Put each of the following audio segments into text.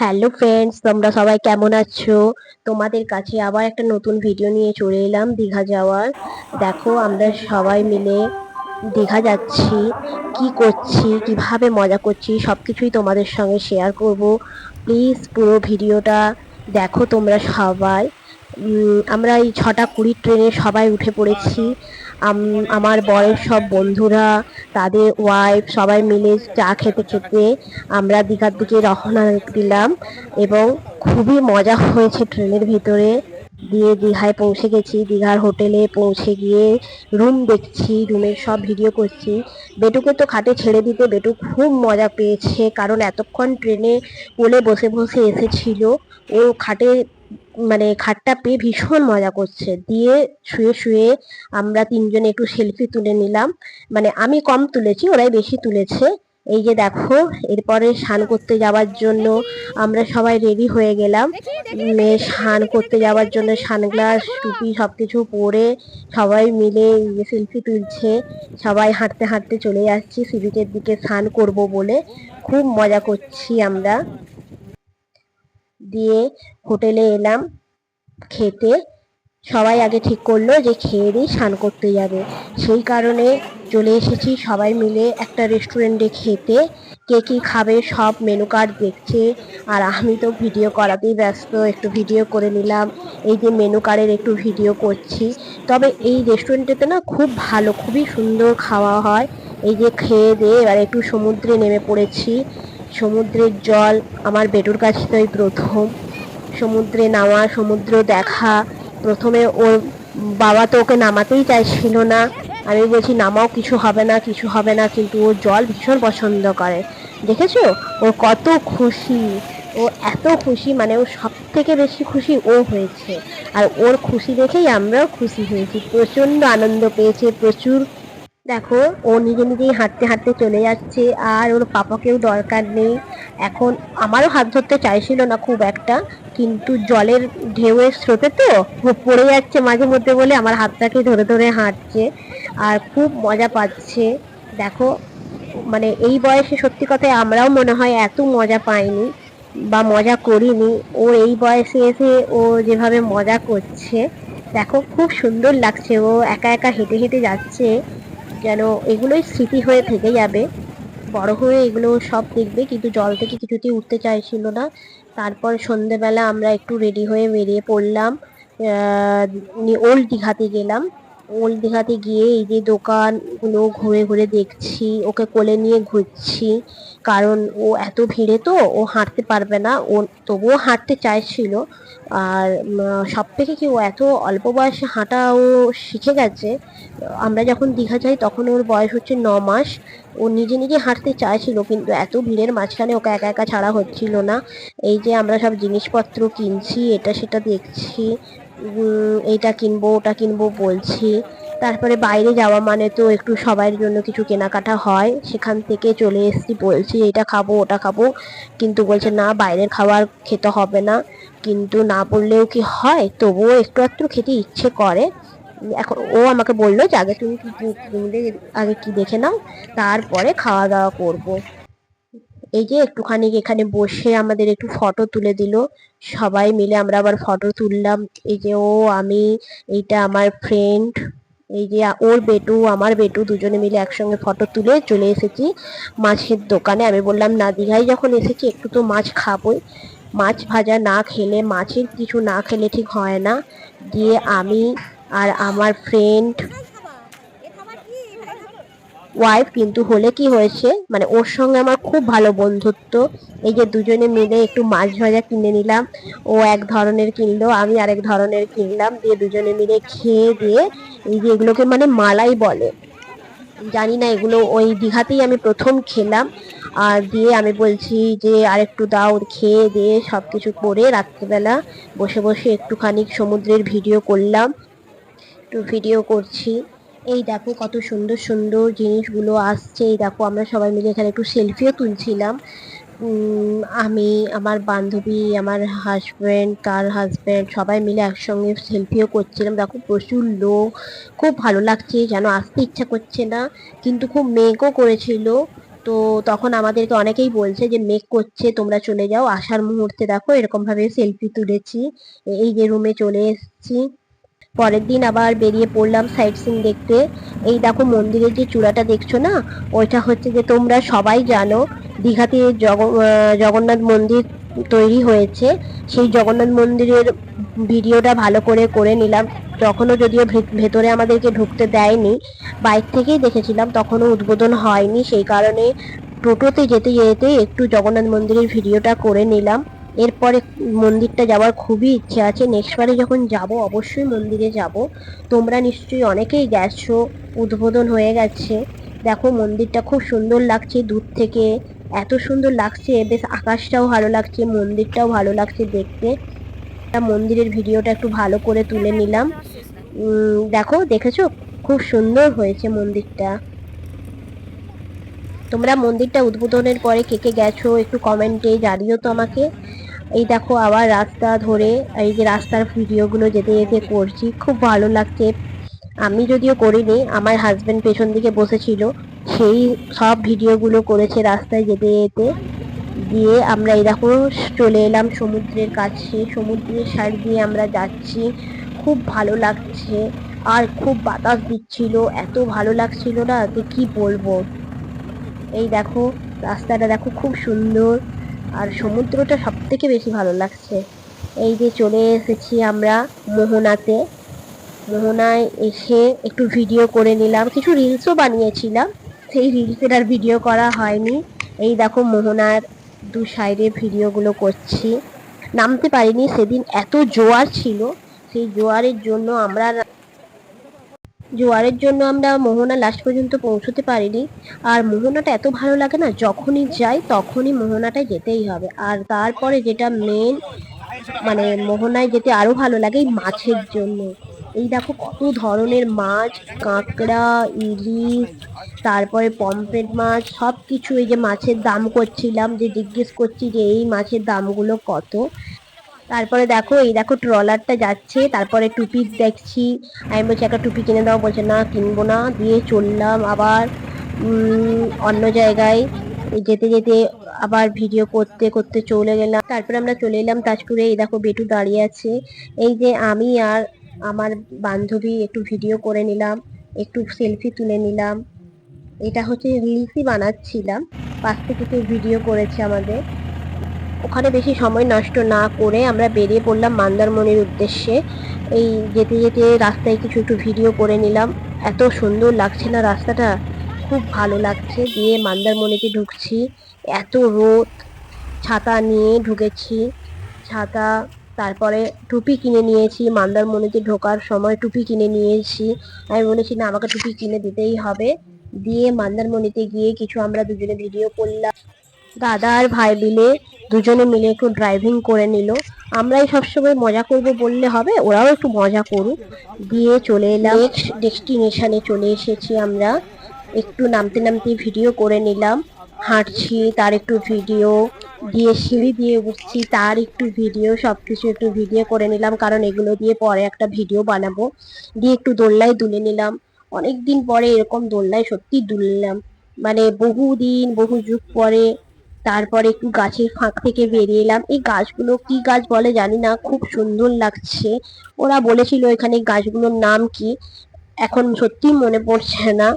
Hello friends তোমরা সবাই কেমন আছো? তোমাদের কাছে আবার একটা নতুন ভিডিও নিয়ে চলে এলাম, দীঘা যাওয়ার। দেখো, আমরা সবাই মিলে দীঘা যাচ্ছি। কি করছি, কীভাবে মজা করছি সব কিছুই তোমাদের সঙ্গে শেয়ার করব। প্লিজ পুরো ভিডিওটা দেখো তোমরা সবাই। আমরা এই ছটা কুড়ি ট্রেনে সবাই উঠে পড়েছি। আমার বরের সব বন্ধুরা, তাদের ওয়াইফ সবাই মিলে চা খেতে খেতে আমরা দীঘার দিকে রওনা দিলাম এবং খুবই মজা হয়েছে ট্রেনের ভিতরে। দিয়ে দীঘায় পৌঁছে গেছি, দীঘার হোটেলে পৌঁছে গিয়ে রুম দেখছি রুমের সব ভিডিও করছি। বেটুকে তো খাটে ছেড়ে দিতে বেটু খুব মজা পেয়েছে, কারণ এতক্ষণ ট্রেনে কোলে বসে বসে এসেছিল, ও খাটে মানে খাটটা পেয়ে ভীষণ মজা করছে। দিয়ে শুয়ে শুয়ে আমরা তিনজনে একটু সেলফি তুলে নিলাম। মানে আমি কম তুলেছি, ওরাই বেশি তুলেছে। এই যে দেখো, এরপরে স্নান করতে যাওয়ার জন্য আমরা সবাই রেডি হয়ে গেলাম। মেয়ে স্নান করতে যাওয়ার জন্য সানগ্লাস টুপি সব কিছু পরে সবাই মিলে সেলফি তুলছে, সবাই হাঁটতে হাঁটতে চলে যাচ্ছি। সি বিচের দিকে স্নান করব বলে। খুব মজা করছি আমরা। দিয়ে হোটেলে এলাম, খেতে। সবাই আগে ঠিক করল যে খেয়ে দিয়ে স্নান করতে যাবে। সেই কারণে চলে এসেছি সবাই মিলে একটা রেস্টুরেন্টে খেতে। কে কি খাবে সব মেনু কার্ড দেখছে। আর আমি তো ভিডিও করাতেই ব্যস্ত, একটু ভিডিও করে নিলাম। এই যে মেনু কার্ডের একটু ভিডিও করছি। তবে এই রেস্টুরেন্টেতে না খুব ভালো, খুবই সুন্দর খাওয়া হয়। এই যে খেয়ে দিয়ে এবার একটু সমুদ্রে নেমে পড়েছি। সমুদ্রের জল আমার বেটুর কাছে তো প্রথম। সমুদ্রে নামা, সমুদ্র দেখা, প্রথমে ওর বাবা তো ওকে নামাতেই চাইছিল না। আমি বলছি, নামাও, কিছু হবে না, কিছু হবে না। কিন্তু ও জল ভীষণ পছন্দ করে। দেখেছ? ও কত খুশি। ও এত খুশি মানে ও সব থেকে বেশি খুশি ও হয়েছে। আর ওর খুশি দেখেই আমরাও খুশি হয়েছি। প্রচণ্ড আনন্দ পেয়েছে, প্রচুর দেখো, ও নিজে নিজেই হাঁটতে হাঁটতে চলে যাচ্ছে, আর ওর পাপাকেও দরকার নেই। এখন আমারও হাত ধরতে চাইছিল না খুব একটা, কিন্তু জলের ঢেউয়ের স্রোতে তো পড়ে যাচ্ছে মাঝে মধ্যে বলে আমার হাতটাকে ধরে ধরে হাঁটছে, আর খুব মজা পাচ্ছে। দেখো মানে এই বয়সে সত্যি কথায় আমরাও মনে হয় এত মজা পাইনি বা মজা করিনি। ও এই বয়সে এসে ও যেভাবে মজা করছে, দেখো, খুব সুন্দর লাগছে। ও একা একা হেঁটে হেঁটে যাচ্ছে। যেন এগুলোই স্মৃতি হয়ে থেকে যাবে। বড় হয়ে এগুলো সব দেখবে, কিন্তু জল থেকে কিছুতেই উঠতে চাইছিল না। তারপর সন্ধেবেলা আমরা একটু রেডি হয়ে বেরিয়ে পড়লাম ওল্ড দীঘাতে গেলাম। ওল্ড দীঘাতে গিয়ে এই যে দোকানগুলো ঘুরে ঘুরে দেখছি, ওকে কোলে নিয়ে ঘুরছি। কারণ ও এত ভিড়ে তো, ও হাঁটতে পারবে না। ও তবুও হাঁটতে চাইছিল। আর সব থেকে কি ও এত অল্প বয়সে হাঁটা ও শিখে গেছে? আমরা যখন দীঘা যাই, তখন ওর বয়স হচ্ছে ন মাস। ও নিজে নিজে হাঁটতে চাইছিল, কিন্তু এত ভিড়ের মাঝখানে ওকে একা একা ছাড়া হচ্ছিল না। এই যে আমরা সব জিনিসপত্র কিনছি, এটা সেটা দেখছি। এইটা কিনবো, ওটা কিনবো বলছি। তারপরে বাইরে যাওয়া মানে তো একটু সবার জন্য কিছু কেনাকাটা হয়। সেখান থেকে চলে এসেছি, বলছি এটা খাব, ওটা খাব। কিন্তু বলছে, না, বাইরের খাবার খেতে হবে না। কিন্তু না বললেও কি হয়? তবুও একটু একটু খেতে ইচ্ছে করে। এখন ও আমাকে বলল যে, আগে তুমি আগে কি দেখে নাও, তারপরে খাওয়া দাওয়া করব। এই যে একটুখানি এখানে বসে আমাদের একটু ফটো তুলে দিল। সবাই মিলে আমরা আবার ফটো তুললাম। এই যে ও, আমি, এইটা আমার ফ্রেন্ড এই যে ওর বেটু, আমার বেটু দুজনে মিলে একসঙ্গে ফটো তুলে চলে এসেছি মাছের দোকানে। আমি বললাম, না দীঘায় যখন এসেছি, একটু তো মাছ খাবোই। মাছ ভাজা না খেলে, মাছের কিছু না খেলে ঠিক হয় না। দিয়ে আমি আর আমার ফ্রেন্ড ওয়াইফ কিন্তু হলে কি হয়েছে? মানে ওর সঙ্গে আমার খুব ভালো বন্ধুত্ব। এই যে দুজনে মিলে একটু মাছ ভাজা কিনে নিলাম। ও এক ধরনের কিনলো, আমি আরেক ধরনের কিনলাম। দিয়ে দুজনে মিলে খেয়ে দিয়ে এই যে এগুলোকে মানে মালাই বলে। জানি না, এগুলো ওই দীঘাতেই আমি প্রথম খেলাম। আর দিয়ে আমি বলছি যে, আরেকটু দাও, খেয়ে দিয়ে সব কিছু করে রাত্রিবেলা বসে বসে একটুখানি সমুদ্রের ভিডিও করলাম। একটু ভিডিও করছি। এই দেখো কত সুন্দর সুন্দর জিনিসগুলো আসছে। এই দেখো আমরা সবাই মিলে এখানে একটু সেলফিও তুলছিলাম। আমি, আমার বান্ধবী, আমার হাজব্যান্ড তার হাজব্যান্ড সবাই মিলে একসঙ্গে সেলফিও করছিলাম। দেখো প্রচুর লোক, খুব ভালো লাগছে যেন আসতে ইচ্ছা করছে না, কিন্তু খুব মেঘও করেছিল। তো তখন আমাদেরকে অনেকেই বলছে যে মেক করছে, তোমরা চলে যাও। আসার মুহূর্তে দেখো এরকম ভাবে সেলফি তুলেছি। এই যে রুমে চলে এসেছি। পরের দিন আবার বেরিয়ে পড়লাম সাইট সিন দেখতে। এই দেখো মন্দিরের যে চূড়াটা দেখছ না? ওইটা হচ্ছে যে তোমরা সবাই জানো, দীঘাতে জগ- জগন্নাথ মন্দির তৈরি হয়েছে। সেই জগন্নাথ মন্দিরের ভিডিওটা ভালো করে করে নিলাম। তখনও যদিও ভেতরে আমাদেরকে ঢুকতে দেয়নি, বাইক থেকেই দেখেছিলাম, তখনও উদ্বোধন হয়নি। সেই কারণে টোটোতে যেতে যেতে একটু জগন্নাথ মন্দিরের ভিডিওটা করে নিলাম। এরপরে মন্দিরটা যাওয়ার খুবই ইচ্ছে আছে। নেক্সট বারে যখন যাব, অবশ্যই মন্দিরে যাব। তোমরা নিশ্চয়ই অনেকেই গেছো, উদ্বোধন হয়ে গেছে। দেখো, মন্দিরটা খুব সুন্দর লাগছে দূর থেকে। এত সুন্দর লাগছে, বেশ আকাশটাও ভালো লাগছে, মন্দিরটাও ভালো লাগছে দেখতে। মন্দিরের ভিডিওটা একটু ভালো করে তুলে নিলাম। দেখো, দেখেছ? খুব সুন্দর হয়েছে মন্দিরটা। তোমরা মন্দিরটা উদ্বোধনের পরে কে কে গেছো একটু কমেন্টে জানিও তো আমাকে। এই দেখো আবার রাস্তা ধরে, এই যে রাস্তার ভিডিওগুলো যেতে যেতে করছি, খুব ভালো লাগছে। আমি যদিও করিনি, আমার হাজবেন্ড পেছন দিকে বসেছিল, সেই সব ভিডিওগুলো করেছে রাস্তায় যেতে যেতে। দিয়ে আমরা এই দেখো চলে এলাম সমুদ্রের কাছে, সমুদ্রের সাইড দিয়ে আমরা যাচ্ছি। খুব ভালো লাগছে, আর খুব বাতাস দিচ্ছিল, এত ভালো লাগছিল না যে কি বলব। এই দেখো, রাস্তাটা দেখো খুব সুন্দর। আর সমুদ্রটা সব থেকে বেশি ভালো লাগছে। এই যে চলে এসেছি আমরা মোহনাতে। মোহনায় এসে একটু ভিডিও করে নিলাম। কিছু রিলসও বানিয়েছিলাম। সেই রিলসের আর ভিডিও করা হয়নি। এই দেখো মোহনার দু সাইডে ভিডিওগুলো করছি। নামতে পারিনি, সেদিন এত জোয়ার ছিল। সেই জোয়ারের জন্য আমরা জোয়ারের জন্য আমরা মোহনা লাস্ট পর্যন্ত পৌঁছতে পারিনি। আর মোহনাটা এত ভালো লাগে না, যখনই যাই তখনই মোহনাটায় যেতেই হবে। আর তারপরে যেটা মেন মানে মোহনায় যেতে আরও ভালো লাগে এই মাছের জন্য। এই দেখো কত ধরনের মাছ, কাঁকড়া, ইলিশ, তারপরে পমফ্রেট মাছ সব কিছু এই যে মাছের দাম করছিলাম, যে জিজ্ঞেস করছি যে এই মাছের দামগুলো কত? তারপরে দেখো, এই দেখো ট্রলারটা যাচ্ছে, তারপরে টুপি দেখছি। আমি বলছি, একটা টুপি কিনে দাও। বলছে, না, কিনবো না। দিয়ে চললাম আবার অন্য জায়গায়। যেতে যেতে আবার ভিডিও করতে করতে চলে গেলাম। তারপরে আমরা চলে এলাম তাজপুরে। এই দেখো বেটু দাঁড়িয়ে আছে। এই যে আমি আর আমার বান্ধবী একটু ভিডিও করে নিলাম, একটু সেলফি তুলে নিলাম। এটা হচ্ছে রিলসই বানাচ্ছিলাম। পাশ থেকে কেউ ভিডিও করেছে আমাদের। ওখানে বেশি সময় নষ্ট না করে আমরা বেরিয়ে পড়লাম মন্দির উদ্দেশ্যে। এই যেতে যেতে রাস্তায় কিছু একটু ভিডিও করে নিলাম। এত সুন্দর লাগছে না রাস্তাটা। খুব ভালো লাগছে। দিয়ে মন্দারমণিতে ঢুকছি। এত রোদ। ছাতা নিয়ে ঢুকেছি। ছাতা, তারপরে টুপি কিনে নিয়েছি। মন্দারমণিতে ঢোকার সময় টুপি কিনে নিয়েছি। আমি বলেছি, না, আমাকে টুপি কিনে দিতেই হবে। দিয়ে মন্দারমণিতে গিয়ে কিছু আমরা দুজনে ভিডিও করলাম। দাদা আর ভাই মিলে দুজনে মিলে একটু ড্রাইভিং করে নিল। আমরাই সবসময় মজা করব বললে হবে, ওরাও একটু মজা করুক। দিয়ে চলে এলাম। নেক্সট ডেস্টিনেশনে চলে এসেছি আমরা। একটু নামতে নামতে ভিডিও করে নিলাম। হাঁটছি, তার একটু ভিডিও দিয়ে সিঁড়ি দিয়ে উঠছি, তার একটু ভিডিও সব কিছু একটু ভিডিও করে নিলাম, কারণ এগুলো দিয়ে পরে একটা ভিডিও বানাবো। দিয়ে একটু দোল্লায় দুলে নিলাম। অনেক দিন পরে এরকম দোল্লায় সত্যি দুললাম। মানে বহুদিন, বহু যুগ পরে তারপরে একটু গাছের ফাঁক থেকে বেরিয়ে এলাম। এই গাছগুলো কি গাছ বলে জানি না, খুব সুন্দর লাগছে। ওরা বলেছিল এখানে গাছগুলোর নাম কি? এখন সত্যি মনে পড়ছে না।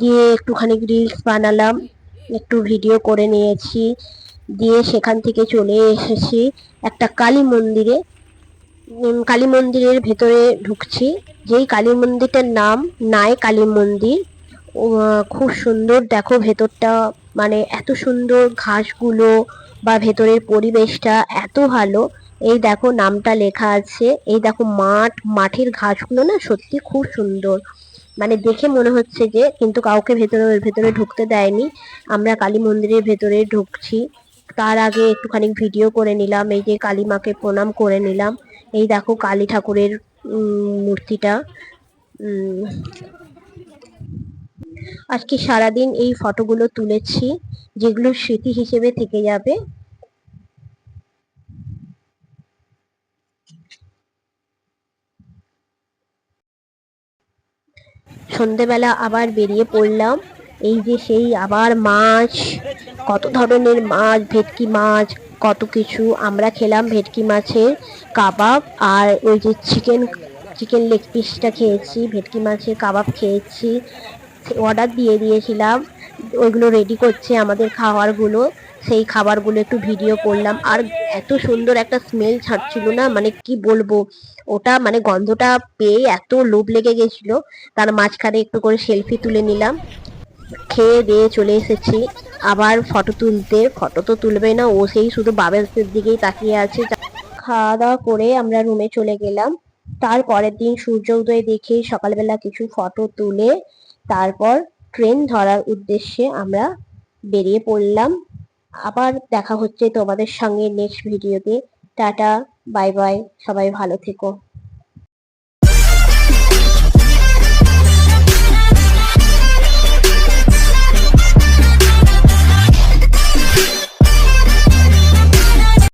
দিয়ে একটুখানি রিলস বানালাম, একটু ভিডিও করে নিয়েছি। দিয়ে সেখান থেকে চলে এসেছি একটা কালী মন্দিরে। কালী মন্দিরের ভেতরে ঢুকছি। যেই কালী মন্দিরটার নাম নাই কালী মন্দির। খুব সুন্দর। দেখো ভেতরটা মানে এত সুন্দর ঘাসগুলো বা ভেতরের পরিবেশটা এত ভালো। এই দেখো নামটা লেখা আছে। এই দেখো মাঠ, মাঠের ঘাসগুলো না সত্যি খুব সুন্দর। মানে দেখে মনে হচ্ছে যে কিন্তু কাউকে ভেতরে ভেতরে ঢুকতে দেয়নি। আমরা কালী মন্দিরের ভেতরে ঢুকছি। তার আগে একটুখানি ভিডিও করে নিলাম, এই যে কালী মাকে প্রণাম করে নিলাম। এই দেখো কালী ঠাকুরের মূর্তিটা। আজকে সারাদিন এই ফটোগুলো তুলেছি, যেগুলো স্মৃতি হিসেবে থেকে যাবে। সন্ধেবেলা আবার বেরিয়ে পড়লাম। এই যে সেই আবার মাছ, কত ধরনের মাছ, ভেটকি মাছ, কত কিছু আমরা খেলাম ভেটকি মাছের কাবাব। আর ওই যে চিকেন চিকেন লেগ পিসটা খেয়েছি, ভেটকি মাছের কাবাব খেয়েছি। অর্ডার দিয়ে দিয়েছিলাম। ওইগুলো রেডি করছে আমাদের খাবারগুলো। সেই খাবারগুলো একটু ভিডিও করলাম। আর এত সুন্দর একটা স্মেল ছাড়ছিল না? মানে কি বলব? ওটা মানে গন্ধটা পেয়ে এত লোভ লেগে গেছিল। তার মাঝখানে একটু করে সেলফি তুলে নিলাম। খেয়ে দিয়ে চলে এসেছি। আবার ফটো তুলতে। ফটো তো তুলবে না। ও সেই শুধু বাবেলসের দিকেই তাকিয়ে আছে। খাওয়া দাওয়া করে আমরা রুমে চলে গেলাম। তার পরের দিন সূর্য উদয় দেখে সকালবেলা কিছু ফটো তুলে তারপর ট্রেন ধরার উদ্দেশ্যে আমরা বেরিয়ে পড়লাম। আবার দেখা হচ্ছে তোমাদের সঙ্গে নেক্সট ভিডিওতে টাটা বাই বাই সবাই ভালো থেকো।